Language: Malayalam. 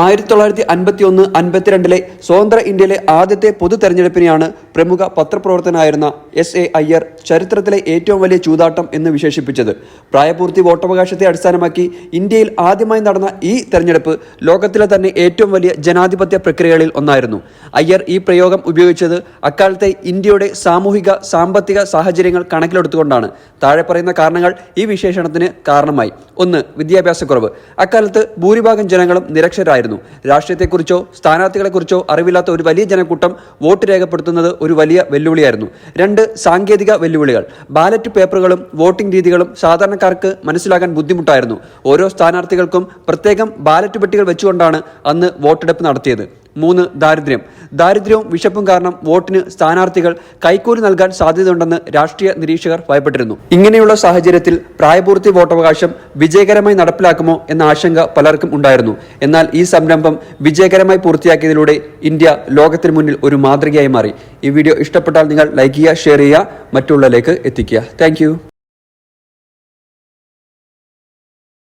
ആയിരത്തി തൊള്ളായിരത്തി അൻപത്തി ഒന്ന് അൻപത്തിരണ്ടിലെ സ്വതന്ത്ര ഇന്ത്യയിലെ ആദ്യത്തെ പൊതു തെരഞ്ഞെടുപ്പിനെയാണ് പ്രമുഖ പത്രപ്രവർത്തനായിരുന്ന എസ് എ അയ്യർ ചരിത്രത്തിലെ ഏറ്റവും വലിയ ചൂതാട്ടം എന്ന് വിശേഷിപ്പിച്ചത്. പ്രായപൂർത്തി വോട്ടവകാശത്തെ അടിസ്ഥാനമാക്കി ഇന്ത്യയിൽ ആദ്യമായി നടന്ന ഈ തെരഞ്ഞെടുപ്പ് ലോകത്തിലെ തന്നെ ഏറ്റവും വലിയ ജനാധിപത്യ പ്രക്രിയകളിൽ ഒന്നായിരുന്നു. അയ്യർ ഈ പ്രയോഗം ഉപയോഗിച്ചത് അക്കാലത്തെ ഇന്ത്യയുടെ സാമൂഹിക സാമ്പത്തിക സാഹചര്യങ്ങൾ കണക്കിലെടുത്തുകൊണ്ടാണ്. താഴെ പറയുന്ന കാരണങ്ങൾ ഈ വിശേഷണത്തിന് കാരണമായി. ഒന്ന് വിദ്യാഭ്യാസക്കുറവ്. അക്കാലത്ത് ഭൂരിഭാഗം ജനങ്ങളും നിരക്ഷരായിരുന്നു. രാഷ്ട്രീയത്തെക്കുറിച്ചോ സ്ഥാനാർത്ഥികളെക്കുറിച്ചോ അറിവില്ലാത്ത ഒരു വലിയ ജനക്കൂട്ടം വോട്ട് രേഖപ്പെടുത്തുന്നത് ഒരു വലിയ വെല്ലുവിളിയായിരുന്നു. രണ്ട് സാങ്കേതിക വെല്ലുവിളികൾ. ബാലറ്റ് പേപ്പറുകളും വോട്ടിംഗ് രീതികളും സാധാരണക്കാർക്ക് മനസ്സിലാക്കാൻ ബുദ്ധിമുട്ടായിരുന്നു. ഓരോ സ്ഥാനാർത്ഥികൾക്കും പ്രത്യേകം ബാലറ്റ് പെട്ടികൾ വെച്ചുകൊണ്ടാണ് അന്ന് വോട്ടെടുപ്പ് നടത്തിയത്. മൂന്ന് ദാരിദ്ര്യം. ദാരിദ്ര്യവും വിശപ്പും കാരണം വോട്ടിന് സ്ഥാനാർത്ഥികൾ കൈക്കൂലി നൽകാൻ സാധ്യതയുണ്ടെന്ന് രാഷ്ട്രീയ നിരീക്ഷകർ ഭയപ്പെട്ടിരുന്നു. ഇങ്ങനെയുള്ള സാഹചര്യത്തിൽ പ്രായപൂർത്തി വോട്ടവകാശം വിജയകരമായി നടപ്പിലാക്കുമോ എന്ന ആശങ്ക പലർക്കും ഉണ്ടായിരുന്നു. എന്നാൽ ഈ സംരംഭം വിജയകരമായി പൂർത്തിയാക്കിയതിലൂടെ ഇന്ത്യ ലോകത്തിന് മുന്നിൽ ഒരു മാതൃകയായി മാറി. ഈ വീഡിയോ ഇഷ്ടപ്പെട്ടാൽ നിങ്ങൾ ലൈക്ക് ചെയ്യുക ഷെയർ ചെയ്യുക മറ്റുള്ളവരിലേക്ക് എത്തിക്കുക. താങ്ക്